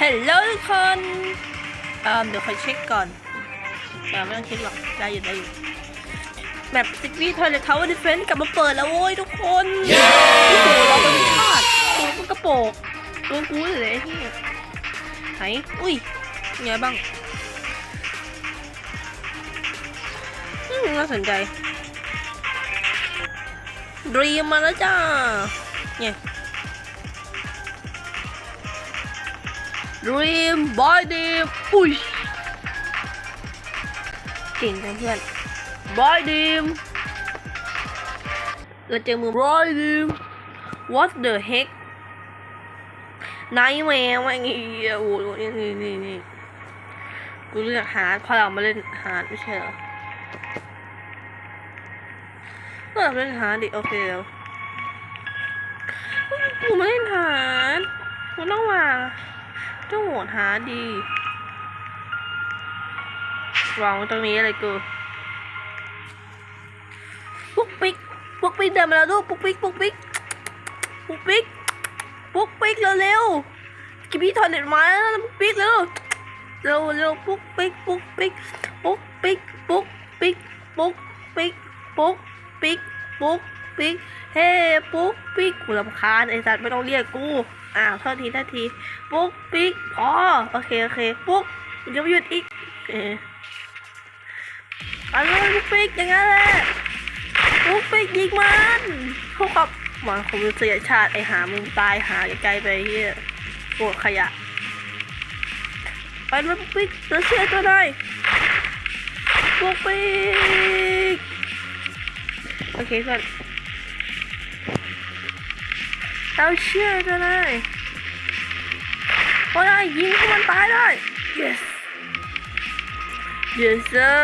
ฮัลโหลทุกคนเออเดี๋ยวคอยเช็คก่อนเออไม่ต้องเช็คหรอกได้อยู่ได้อยู่แบบซิกวี่ทอยเลทาวเวอร์ดิเฟนกลับมาเปิดแล้วโว้ยทุกคนโอ้โหเราเป็นพลาดตัวกระโปงตัวกูเลยไอ้ที่ไหนอุ้ยไงบ้างอืมน่าสนใจดรีมมาแล้วจ้าเนี่ย Dream Body อุ้ยเก่งจังเพื่อน Body เราเจอมือ Body What the heck นายแมวว่าไงโอ้โหนี่นี่นี่นี่กูเลือกฮาร์ดเพราะเรามาเล่นฮาร์ดไม่ใช่เหรอก็เราเล่นฮาร์ดดิโอเคแล้วกูมาเล่นฮาร์ดกูต้องวา งต้องโหวตหาดีวางตรงนี้อะไรกูปุ๊กปิ๊กปุ๊กปิ๊กเดินมาแล้วลูกปุ๊กปิ๊กปุ๊กปิ๊กปุ๊กปิ๊กปุ๊กปิ๊กเร็วๆกิบบี้ถอดเน็ตมาแล้วปุ๊กปิ๊กเร็วเร็วเร็วปุ๊กปิ๊กปุ๊กปิ๊กปุ๊กปิ๊กปุ๊กปิ๊กปุ๊กปิ๊กปุ๊กปิ๊กปุ๊กปิ๊กเฮ้ปุ๊กปิ๊กกูรำคาญไอ้สัตว์ไม่ต้องเรียกกู อ้าวโทษทีโทษที ปุ๊กปิ๊กอ๋อโอเคโอเค ปุ๊กเดี๋ยวหยุดอีก เออเอาเลยปุ๊กปิ๊กอย่างนั้นแหละ ปุ๊กปิ๊กยิงมันพวกกับหวังของมนุษยชาติไอหามึงตายหาไกลไปเฮียพวกขยะ ไปเลยปุ๊กปิ๊กเราเชื่อตัวหน่อยปุ๊กปิ๊กโอเคเพื่อน เราเชื่อจะเลยโอ้ยยิงให้มันตายเลย yes yes sir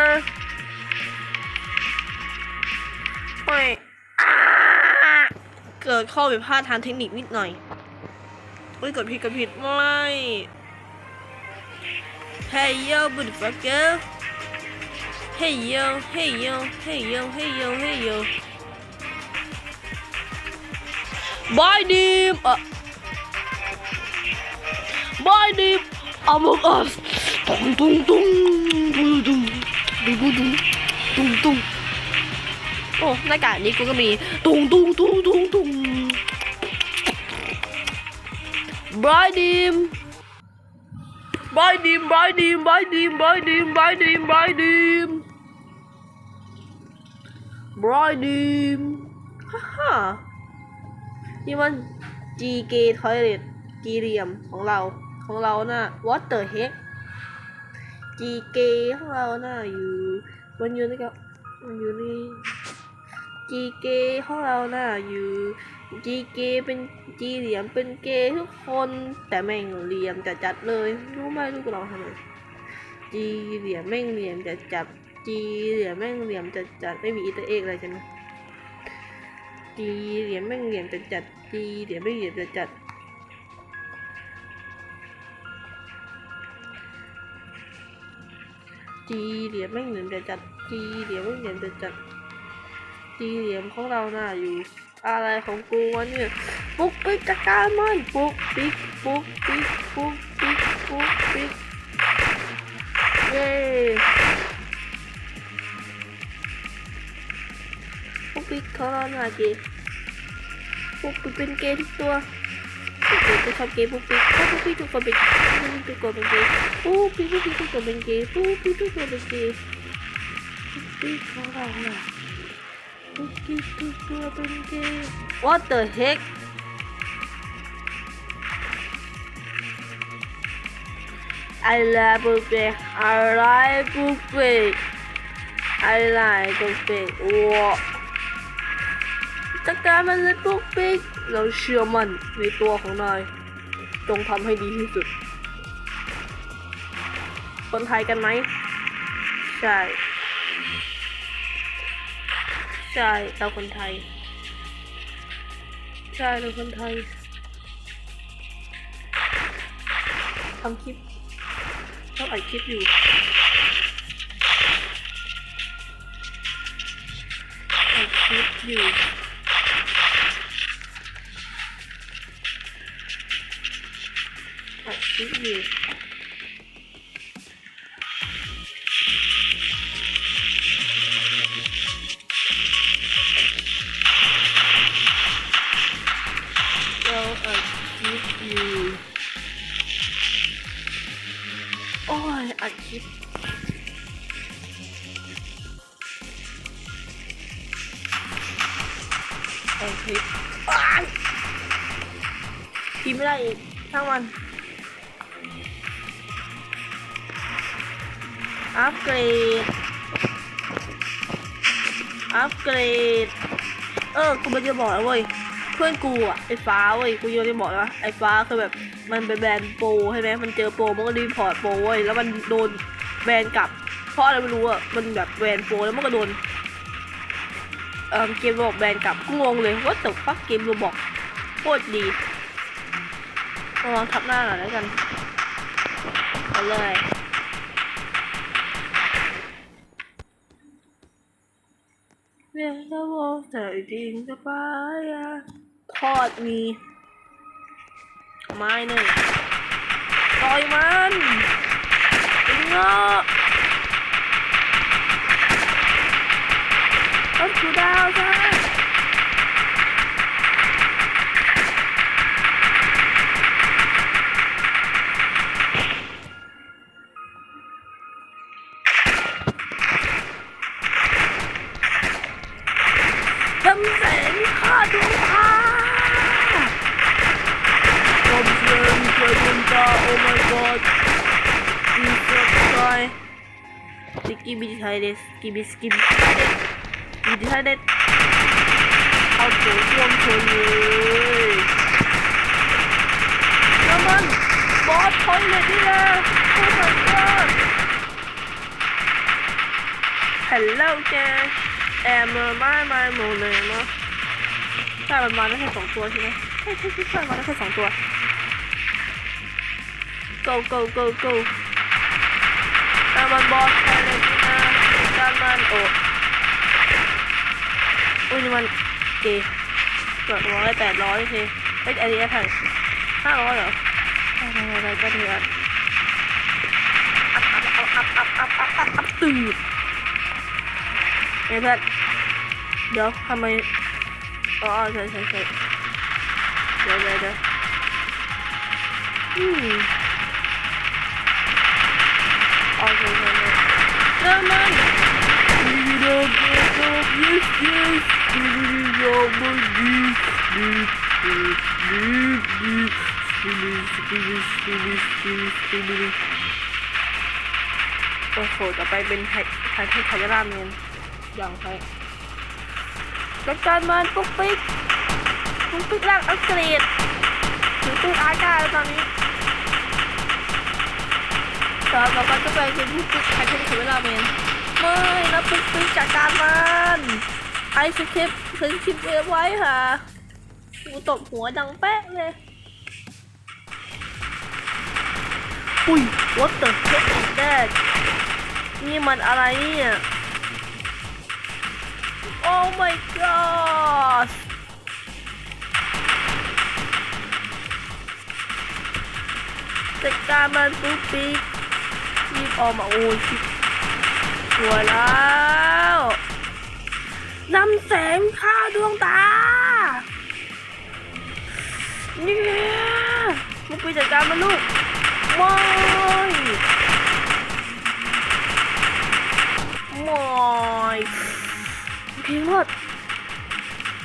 โอ้ยเกิดข้อผิดพลาดทางเทคนิคนิดหน่อยเฮ้ยกดผิดกดผิดไม่ Hey yo ย่บุดฟักเกอร์เฮ้ยโย่เฮ้ยโย่เฮ้ยโย่เ My name Among Us ตุ้งตุ้งตุ้งตุ้งตุ้งตุ้งตุ้งตุ้งตุ้งตุ้งโอ้หน้ากากนี้กูก็มีตุ้งตุ้งตุ้งตุ้งตุ้งบายดีมบายดีมบายดีมบายดีมบายดีมบายดีมบายดีมบายดีมฮ่า นี่มัน GK Toilet จีเรียมของเราของเราน่ะ what the heck จีเกของเราน่ะอยู่มันอยู่นี่ครับมันอยู่นี่จีเกของเราน่ะอยู่จีเกเป็นจีเหลี่ยมเป็นเกย์ทุกคนแต่แม่งเหลี่ยมจัดจัดเลยรู้ไหมลูกเราทำไมจีเหลี่ยมแม่งเหลี่ยมจัดจัดจีเหลี่ยมแม่งเหลี่ยมจัดจัดไม่มีอีเตอร์เอกอะไรใช่ไหม จีเหลี่ยมแม่งเหลี่ยมจัดจัดจีเหลี่ยมแม่งเหลี่ยมจัดจัดจีเหลี่ยมไม่เหมือนจะจัดจีเหลี่ยมไม่เหมือนจะจัดจีเหลี่ยมของเราน่ะอยู่อะไรของกูวะเนี่ยปุ๊กปิ๊กจัดการมันปุ๊กปิ๊กปุ๊กปิ๊กปุ๊กปิ๊กปุ๊กปิ๊ก không biết có là gì Bupi bên kia đi tua Bupi tôi xong kia Bupi Có Bupi tôi còn bên kia Bupi tôi còn bên kia Bupi tôi còn bên kia Bupi What the heck I love big. I like big. I like big. Wow จัดการมันเลยปุ๊กปิ๊กเราเชื่อมั่นในตัวของนาย จงทำให้ดีที่สุด คนไทยกันไหม ใช่ ใช่เราคนไทย ใช่เราคนไทยทำคลิปต้องอัดคลิปอยู่อัดคลิปอยู่ คิดอยู่เราอัดคลิปอยู่โอ้ยอัดคลิปเอาคลิปอ้ายพิมพ์ไม่ได้อีกช่างมัน อัปเกรด อัปเกรด เออ กูไม่จะบอกแล้วเว้ย เพื่อนกูอะไอ้ฟ้าเว้ย กูยังไม่ได้บอกเลยว่าไอ้ฟ้าคือแบบ มันเป็นแบรนด์โปรใช่ไหมมันเจอโปร มันก็รีพอร์ตโปรเว้ย แล้วมันโดนแบนกลับ เพราะอะไรไม่รู้อะมันแบบแบนโปรแล้วมันก็โดน เออเกมบอกแบนกลับ กูงงเลยว่าแต่ฟักเกมโรบอกโคตรดีเอาลองทับหน้าหน่อยแล้วกันเอาเลย วใส่ดินสบายทอดมี ไม้หนึ่งปล่อยมันเงาะต้นชูดาวจ้ my god มีเสื้อคอยสกิบิไทเดสกิบิสกิบิไทเดสกิบิไทเดสเอาโถส้วมเธอเลยแล้วมันบอสทอยเลยนี่แหละ oh my god hello Jack แอมเมอร์มามาโมเลยเนาะใช่มันมาได้แค่สองตัวใช่ไหมใช่ใช่ใช่มาได้แค่สองตัว กูกูกูกูตามันบอสไปเลยที่นาตามมันโอ้อุ้ยนี่มันเกเกือบร้อยแปดร้อยเคเฮ้ยอันนี้ถังห้าร้อยเหรออะไรก็เถอะอันตื่นเฮ้ยเพื่อนเดี๋ยวทำไมอ๋อใช่ใช่ใช่เดี๋ยวเดี๋ยวเดี๋ยว no, no, no. You don't get off, yes, yes. You really don't want this, this, this, this, this. Finish, finish, finish, finish, finish. โอ้โห ต่อไปเป็นไทยไทยไทยร่าเมนอย่างไรจัดการมันปุ๊กปิ๊กปุ๊กปิ๊กร่างอักเสบถือปืนอาร์ก้าแล้วตอนนี้ ต่อต่อไปก็ไปเป็นปุ๊กปิ๊กไทยไทยไทยราเมนไม่นะปุ๊กปิ๊กจัดการมันไอสคริปต์สคริปต์ไว้ค่ะกูตบหัวดังแป๊ะเลยอุ้ย what the heck is that นี่มันอะไรเนี่ย Oh my god จัดการมันปุ๊บปิ๊ก รีบออกมาโอ้ยชิบสวยแล้วนำแสงข้าดวงตาเนี่ยมุกไปจัดการมันลูกม่ไม่เพลงรอด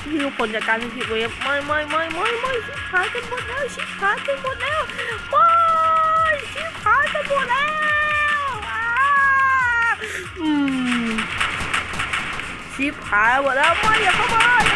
ที่ทุกคนจากการผิดเวฟไม่ไม่ไม่ไม่ไม่ชิบหายกันหมดแล้วชิบหายกันหมดแล้วไม่ 棋牌我的妈呀好猛啊